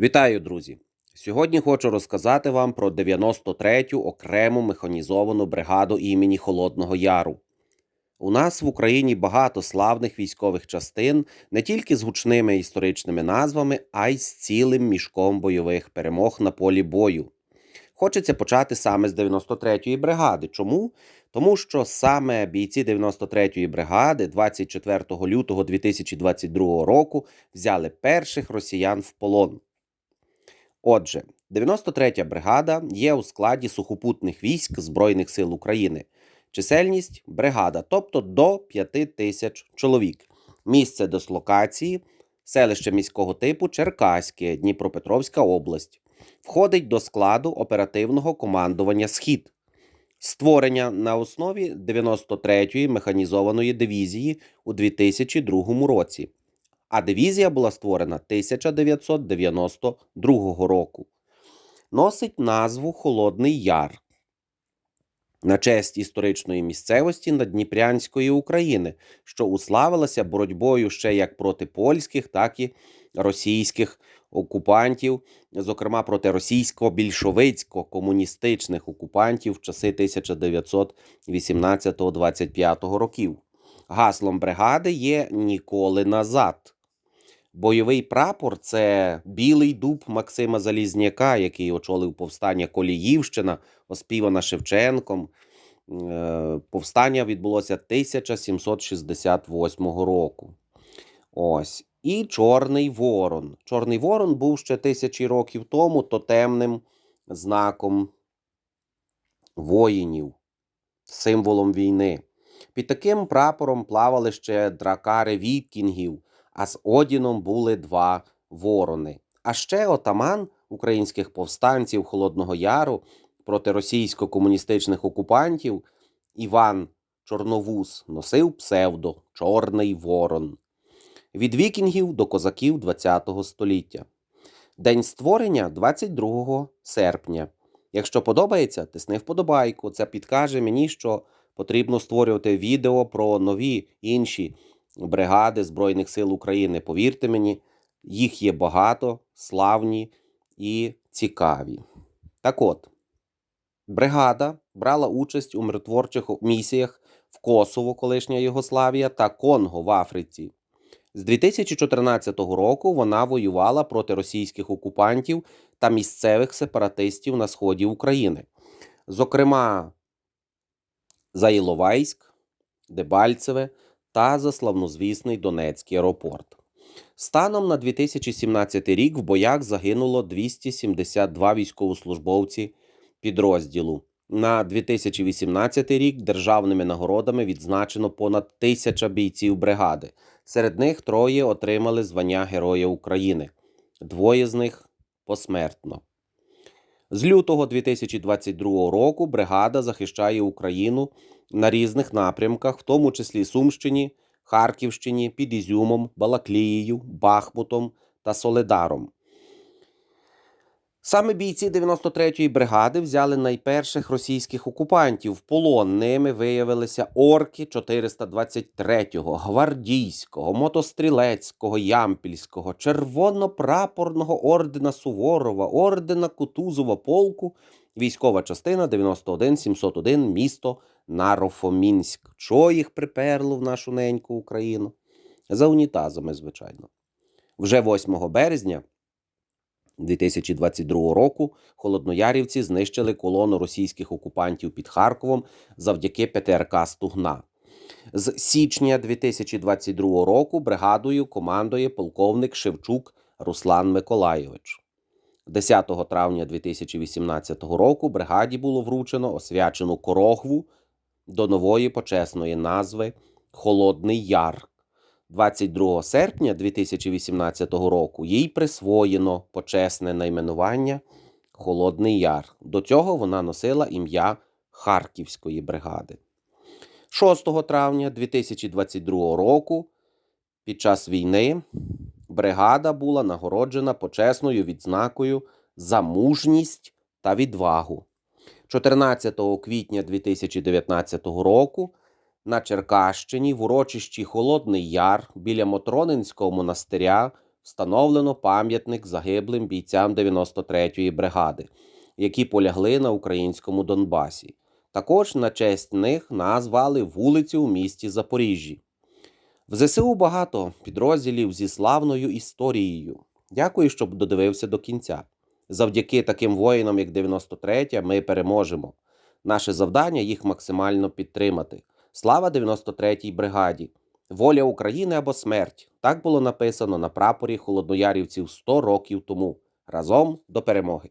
Вітаю, друзі! Сьогодні хочу розказати вам про 93-ю окрему механізовану бригаду імені Холодного Яру. У нас в Україні багато славних військових частин не тільки з гучними історичними назвами, а й з цілим мішком бойових перемог на полі бою. Хочеться почати саме з 93-ї бригади. Чому? Тому що саме бійці 93-ї бригади 24 лютого 2022 року взяли перших росіян в полон. Отже, 93-я бригада є у складі сухопутних військ Збройних сил України. Чисельність бригада, тобто до 5 тисяч чоловік. Місце дислокації селище міського типу Черкаське, Дніпропетровська область. Входить до складу оперативного командування Схід. Створення на основі 93-ї механізованої дивізії у 2002 році а дивізія була створена 1992 року. Носить назву Холодний Яр на честь історичної місцевості Надніпрянської України, що уславилася боротьбою ще як проти польських, так і російських окупантів, зокрема проти російсько-більшовицько-комуністичних окупантів в часи 1918-25 років. Гаслом бригади є ніколи назад. Бойовий прапор це білий дуб Максима Залізняка, який очолив повстання Коліївщина, оспівана Шевченком. Е, повстання відбулося 1768 року. Ось. І Чорний Ворон. Чорний Ворон був ще тисячі років тому тотемним знаком воїнів, символом війни. Під таким прапором плавали ще дракари вікінгів а з Одіном були два ворони. А ще отаман українських повстанців Холодного Яру проти російсько-комуністичних окупантів Іван Чорновус носив псевдо Чорний Ворон. Від вікінгів до козаків ХХ століття. День створення 22 серпня. Якщо подобається, тисни вподобайку. Це підкаже мені, що потрібно створювати відео про нові інші бригади Збройних сил України. Повірте мені, їх є багато, славні і цікаві. Так от, бригада брала участь у миротворчих місіях в Косово, колишня Єгославія, та Конго в Африці. З 2014 року вона воювала проти російських окупантів та місцевих сепаратистів на сході України. Зокрема, за Іловайськ, Дебальцеве та за славнозвісний Донецький аеропорт. Станом на 2017 рік в боях загинуло 272 військовослужбовці підрозділу. На 2018 рік державними нагородами відзначено понад тисяча бійців бригади. Серед них троє отримали звання Героя України, двоє з них посмертно. З лютого 2022 року бригада захищає Україну на різних напрямках, в тому числі Сумщині, Харківщині, під Ізюмом, Балаклією, Бахмутом та Соледаром. Саме бійці 93-ї бригади взяли найперших російських окупантів в полон. Ними виявилися орки 423-го, гвардійського, мотострілецького, ямпільського, червоно-прапорного ордена Суворова, ордена Кутузова полку, військова частина 91 701 місто Нарофомінськ. Чого їх приперло в нашу неньку Україну? За унітазами, звичайно. Вже 8 березня. 2022 року холодноярівці знищили колону російських окупантів під Харковом завдяки ПТРК Стугна. З січня 2022 року бригадою командує полковник Шевчук Руслан Миколайович. 10 травня 2018 року бригаді було вручено освячену корохву до нової почесної назви Холодний Яр. 22 серпня 2018 року їй присвоєно почесне найменування Холодний Яр. До цього вона носила ім'я Харківської бригади. 6 травня 2022 року під час війни бригада була нагороджена почесною відзнакою за мужність та відвагу. 14 квітня 2019 року на Черкащині в урочищі Холодний Яр біля Мотронинського монастиря встановлено пам'ятник загиблим бійцям 93-ї бригади, які полягли на українському Донбасі. Також на честь них назвали вулицю в місті Запоріжжі. В ЗСУ багато підрозділів зі славною історією. Дякую, що додивився до кінця. Завдяки таким воїнам, як 93 ми переможемо. Наше завдання їх максимально підтримати. Слава 93-й бригаді! Воля України або смерть. Так було написано на прапорі холодноярівців 100 років тому. Разом до перемоги.